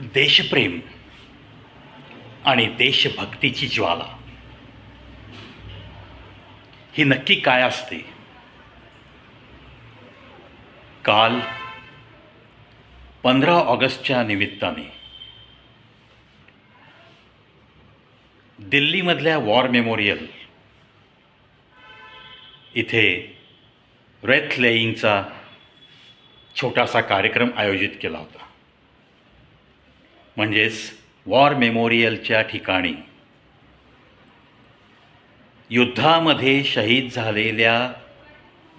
देशप्रेम आणि देशभक्तीची ज्वाला. ही नक्की काय असते? काल पंधरा ऑगस्टच्या निमित्ताने दिल्लीमधल्या वॉर मेमोरियल इथे रेथ लेईंगचा छोटासा कार्यक्रम आयोजित केला होता. म्हणजेच वॉर मेमोरियलच्या ठिकाणी. युद्धामध्ये शहीद झालेल्या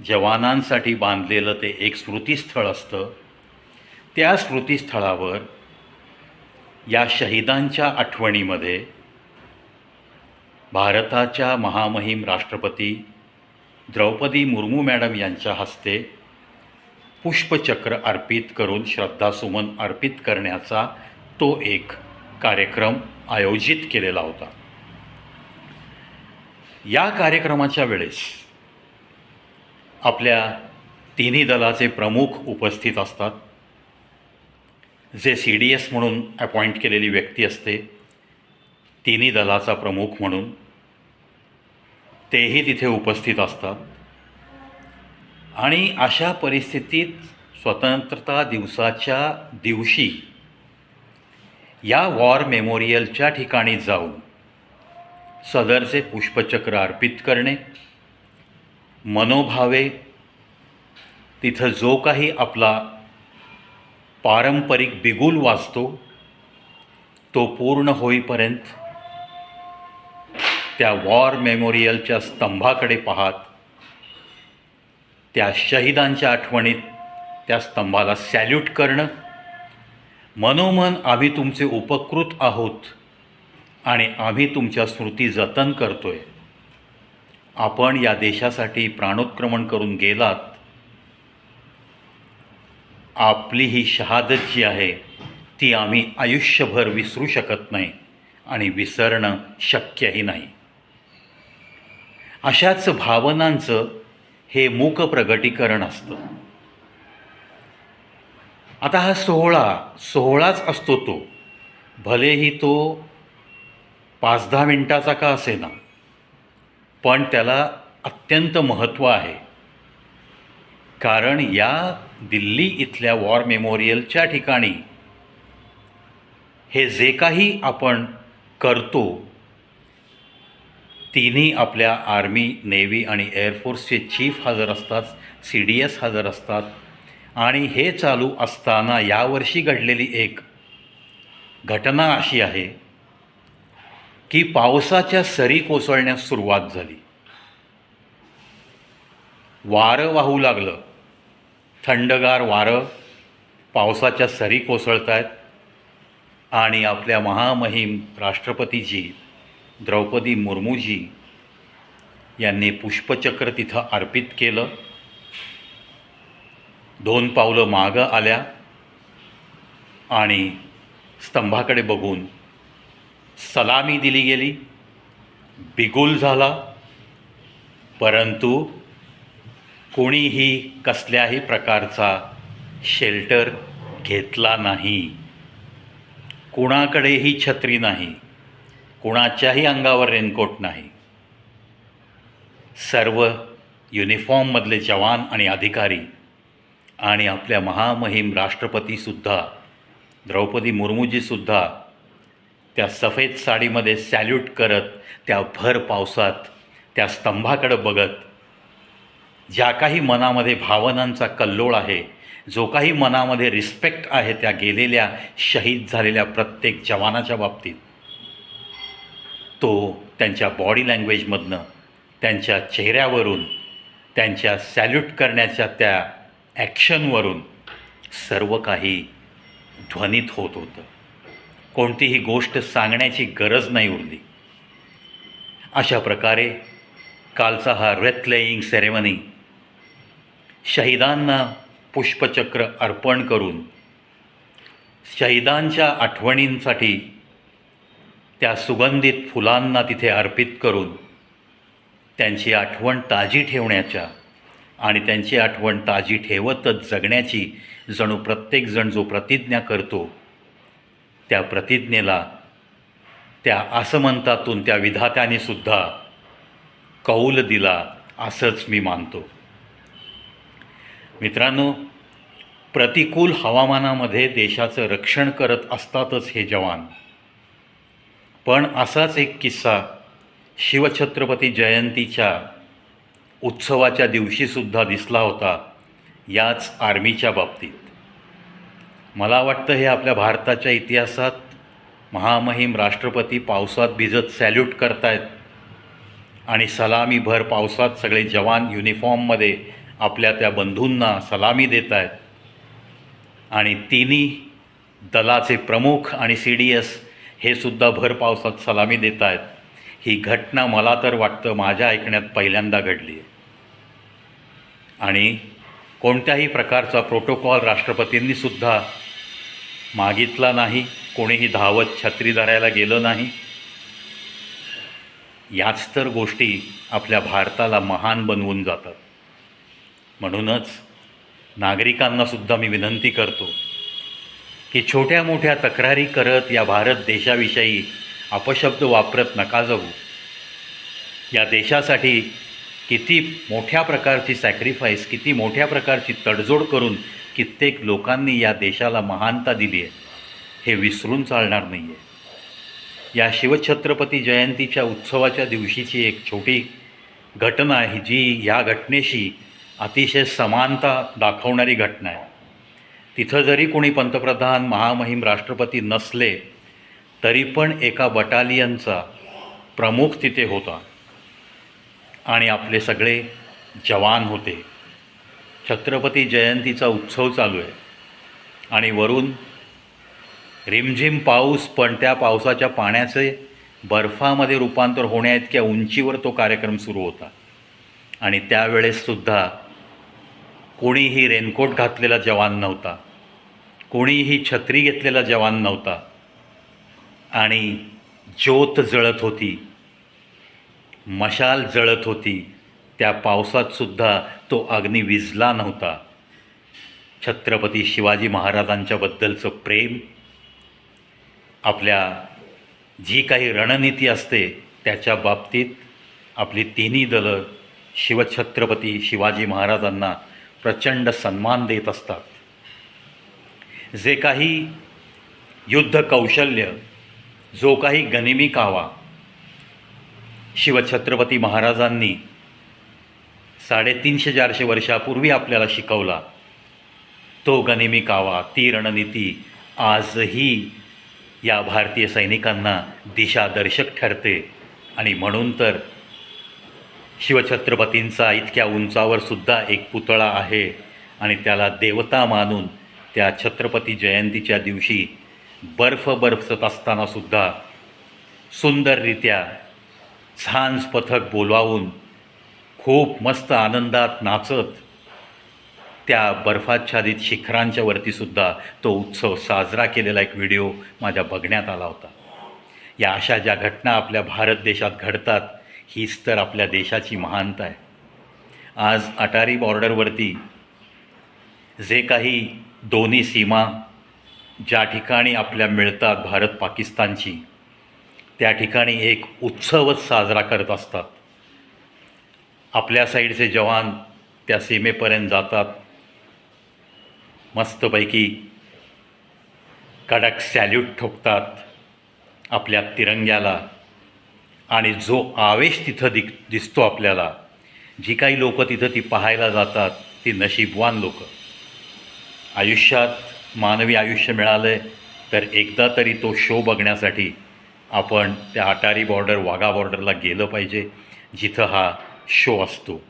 जवानांसाठी बांधलेलं ते एक स्मृतीस्थळ असतं. त्या स्मृतीस्थळावर या शहीदांच्या आठवणीमध्ये भारताच्या महामहिम राष्ट्रपती द्रौपदी मुर्मू मॅडम यांच्या हस्ते पुष्पचक्र अर्पित करून श्रद्धासुमन अर्पित करण्याचा तो एक कार्यक्रम आयोजित केलेला होता. या कार्यक्रमाच्या वेळेस आपल्या तिन्ही दलाचे प्रमुख उपस्थित असतात. जे सी डी एस म्हणून अपॉइंट केलेली व्यक्ती असते तिन्ही दलाचा प्रमुख म्हणून तेही तिथे उपस्थित असतात. आणि अशा परिस्थितीत स्वतंत्रता दिवसाच्या दिवशी या वॉर मेमोरियलच्या ठिकाणी जाऊन सदरचे पुष्पचक्र अर्पित करणे मनोभावे तिथं जो काही आपला पारंपरिक बिगुल वाजतो तो पूर्ण होईपर्यंत त्या वॉर मेमोरियलच्या स्तंभाकडे पाहत त्या शहीदांच्या आठवणीत त्या स्तंभाला सॅल्यूट करणं मनोमन आम्ही तुमचे उपकृत आहोत आणि आम्ही तुमच्या स्मृती जतन करतोय. आपण या देशासाठी प्राणोत्क्रमण करून गेलात. आपली ही शहादत जी आहे ती आम्ही आयुष्यभर विसरू शकत नाही आणि विसरणं शक्यही नाही. अशाच भावनांचं हे मूक प्रगटीकरण असतं. आता हा सोहळा सोहळाच असतो तो. भलेही तो पाच दहा मिनटाचा का असेना पण त्याला अत्यंत महत्त्व आहे. कारण या दिल्ली इथल्या वॉर मेमोरियलच्या ठिकाणी हे जे काही आपण करतो तिन्ही आपल्या आर्मी नेव्ही आणि एअरफोर्सचे चीफ हजर असतात सी डी एस हजर असतात आणि हे चालू असताना यावर्षी घडलेली एक घटना अशी आहे की पावसाच्या सरी कोसळण्यास सुरुवात झाली. वारं वाहू लागलं. थंडगार वारं पावसाच्या सरी कोसळत आहेत आणि आपल्या महामहिम राष्ट्रपतीजी द्रौपदी मुर्मूजी यांनी पुष्पचक्र तिथं अर्पित केलं. दोन पावलं मागं आल्या आणि स्तंभाकडे बघून सलामी दिली गेली. बिगुल झाला. परंतु कोणीही कसल्याही प्रकारचा शेल्टर घेतला नाही. कुणाकडेही छत्री नाही. कुणाच्याही अंगावर रेनकोट नाही. सर्व युनिफॉर्ममधले जवान आणि अधिकारी आणि आपल्या महामहिम राष्ट्रपतीसुद्धा द्रौपदी मुर्मूजीसुद्धा त्या सफेद साडीमध्ये सॅल्यूट करत त्या भर पावसात त्या स्तंभाकडं बघत ज्या काही मनामध्ये भावनांचा कल्लोळ आहे जो काही मनामध्ये रिस्पेक्ट आहे त्या गेलेल्या शहीद झालेल्या प्रत्येक जवानाच्या बाबतीत तो त्यांच्या बॉडी लँग्वेजमधनं त्यांच्या चेहऱ्यावरून त्यांच्या सॅल्यूट करण्याच्या त्या ॲक्शनवरून सर्व काही ध्वनित होत होतं. कोणतीही गोष्ट सांगण्याची गरज नाही उरली. अशा प्रकारे कालचा हा रेथलेईंग सेरेमनी शहीदांना पुष्पचक्र अर्पण करून शहीदांच्या आठवणींसाठी त्या सुगंधित फुलांना तिथे अर्पित करून त्यांची आठवण ताजी ठेवण्याच्या आणि त्यांची आठवण ताजी ठेवतच जगण्याची जणू प्रत्येकजण जो प्रतिज्ञा करतो त्या प्रतिज्ञेला त्या आसमंतातून त्या विधात्याने सुद्धा कौल दिला असंच मी मानतो. मित्रांनो प्रतिकूल हवामानामध्ये देशाचं रक्षण करत असतातच हे जवान. पण असाच एक किस्सा शिवछत्रपती जयंतीच्या उत्सवाच्या दिवशीसुद्धा दिसला होता याच आर्मीच्या बाबतीत. मला वाटतं हे आपल्या भारताच्या इतिहासात महामहिम राष्ट्रपती पावसात भिजत सॅल्यूट करतायत आणि सलामीभर पावसात सगळे जवान युनिफॉर्ममध्ये आपल्या त्या बंधूंना सलामी देत आहेत आणि तिन्ही दलाचे प्रमुख आणि सी डी एस हे सुद्धा भर पावसात सलामी देत आहेत ही घटना मला तर वाटतं माझ्या ऐकण्यात पहिल्यांदा घडली आहे. आणि कोणत्याही प्रकारचा प्रोटोकॉल राष्ट्रपतींनी सुद्धा मागितला नाही कोणीही धावत छत्री धरायला गेलं नाही. याच तर गोष्टी आपल्या भारताला महान बनवून जातात. म्हणूनच नागरिकांनासुद्धा मी विनंती करतो की छोट्या मोठ्या तक्रारी करत या भारत देशाविषयी अपशब्द वापरत नका जाऊ. या देशासाठी किती मोठ्या प्रकारची सॅक्रिफाईस किती मोठ्या प्रकारची तडजोड करून कित्येक लोकांनी या देशाला महानता दिली आहे हे विसरून चालणार नाही आहे या शिवछत्रपती जयंतीच्या उत्सवाच्या दिवशीची एक छोटी घटना आहे जी ह्या घटनेशी अतिशय समानता दाखवणारी घटना आहे. तिथं जरी कोणी पंतप्रधान महामहिम राष्ट्रपती नसले तरी पण एका बटालियनचा प्रमुख तिथे होता. आणि आपले सगळे जवान होते. छत्रपती जयंतीचा उत्सव चालू आहे. आणि वरून रिमझिम पाऊस पण त्या पावसाच्या पाण्याचे बर्फामध्ये रूपांतर होण्याइतक्या उंचीवर तो कार्यक्रम सुरू होता. आणि त्यावेळेससुद्धा कोणीही रेनकोट घातलेला जवान नव्हता. कोणीही छत्री घेतलेला जवान नव्हता. आणि ज्योत जळत होती. मशाल जळत होती. त्या पावसातसुद्धा तो अग्नी विजला नव्हता. छत्रपती शिवाजी महाराजांच्याबद्दलचं प्रेम आपल्या जी काही रणनीती असते त्याच्या बाबतीत आपली तिन्ही दलं शिवछत्रपती शिवाजी महाराजांना प्रचंड सन्मान देत असतात. जे काही युद्ध कौशल्य जो काही गनिमी कावा शिवछत्रपती महाराजांनी साडेतीनशे चारशे वर्षापूर्वी आपल्याला शिकवला तो गनिमी कावा ती रणनीती आजही या भारतीय सैनिकांना दिशादर्शक ठरते. आणि म्हणून तर शिवछत्रपतींचा इतक्या उंचावर सुद्धा एक पुतळा आहे आणि त्याला देवता मानून त्या छत्रपती जयंतीच्या दिवशी बर्फ बरसत असतानासुद्धा सुंदररित्या झांज पथक बोलवावून खूप मस्त आनंदात नाचत त्या बर्फाच्छादित शिखरांच्या वरतीसुद्धा तो उत्सव साजरा केलेला एक व्हिडिओ माझ्या बघण्यात आला होता. या अशा ज्या घटना आपल्या भारत देशात घडतात हीच तर आपल्या देशाची महानता आहे. आज अटारी बॉर्डरवरती जे काही दोन्ही सीमा ज्या ठिकाणी आपल्या मिळतात भारत पाकिस्तानची त्या ठिकाणी एक उत्सवच साजरा करत असतात. आपल्या साईडचे जवान त्या सीमेपर्यंत जातात. मस्तपैकी कडक सॅल्यूट ठोकतात आपल्या तिरंग्याला. आणि जो आवेश तिथं दिक दिसतो आपल्याला जी काही लोकं तिथं ती पाहायला जातात ती नशीबवान लोकं. आयुष्यात मानवी आयुष्य मिळालं आहे तर एकदा तरी तो शो बघण्यासाठी आपण त्या अटारी बॉर्डर वाघा बॉर्डरला गेलं पाहिजे जिथं हा शो असतो.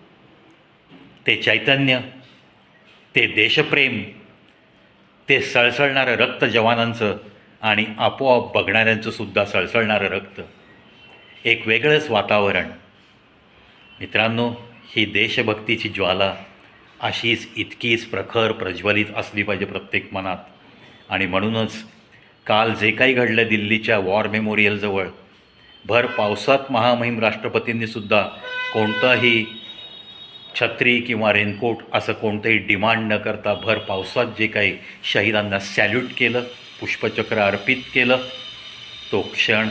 ते चैतन्य ते देशप्रेम ते सळसळणारं रक्त जवानांचं आणि आपोआप बघणाऱ्यांचं सुद्धा सळसळणारं रक्त. एक वेगळंच वातावरण. मित्रांनो ही देशभक्तीची ज्वाला अशीच इतकीच प्रखर प्रज्वलित असली पाहिजे प्रत्येक मनात. आणि म्हणूनच काल जे काही घडलं दिल्लीच्या वॉर मेमोरियलजवळ भर पावसात महामहिम राष्ट्रपतींनीसुद्धा कोणताही छत्री किंवा रेनकोट असं कोणतंही डिमांड न करता भर पावसात जे काही शहीदांना सॅल्यूट केलं पुष्पचक्र अर्पित केलं तो क्षण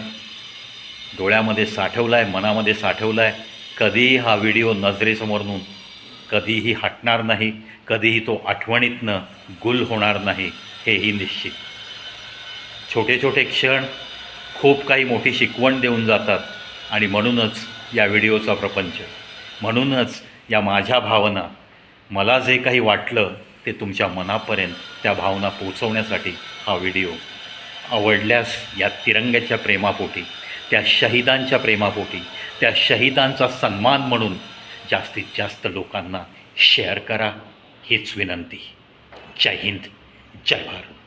डोळ्यामध्ये साठवला आहे मनामध्ये साठवला आहे कधीही हा व्हिडिओ नजरेसमोर नजरेसमोरून कधीही हटणार नाही कधीही तो आठवणीतनं गुल होणार नाही हेही निश्चित. छोटे छोटे क्षण खूप काही मोठी शिकवण देऊन जातात आणि म्हणूनच या व्हिडिओचा प्रपंच. म्हणूनच या माझ्या भावना मला जे काही वाटलं ते तुमच्या मनापर्यंत त्या भावना पोचवण्यासाठी हा व्हिडिओ. आवडल्यास या तिरंग्याच्या प्रेमापोटी त्या शहीदांच्या प्रेमापोटी त्या शहीदांचा सन्मान म्हणून जास्तीत जास्त लोकांना शेअर करा. हीच विनंती. जय हिंद. जय भारत.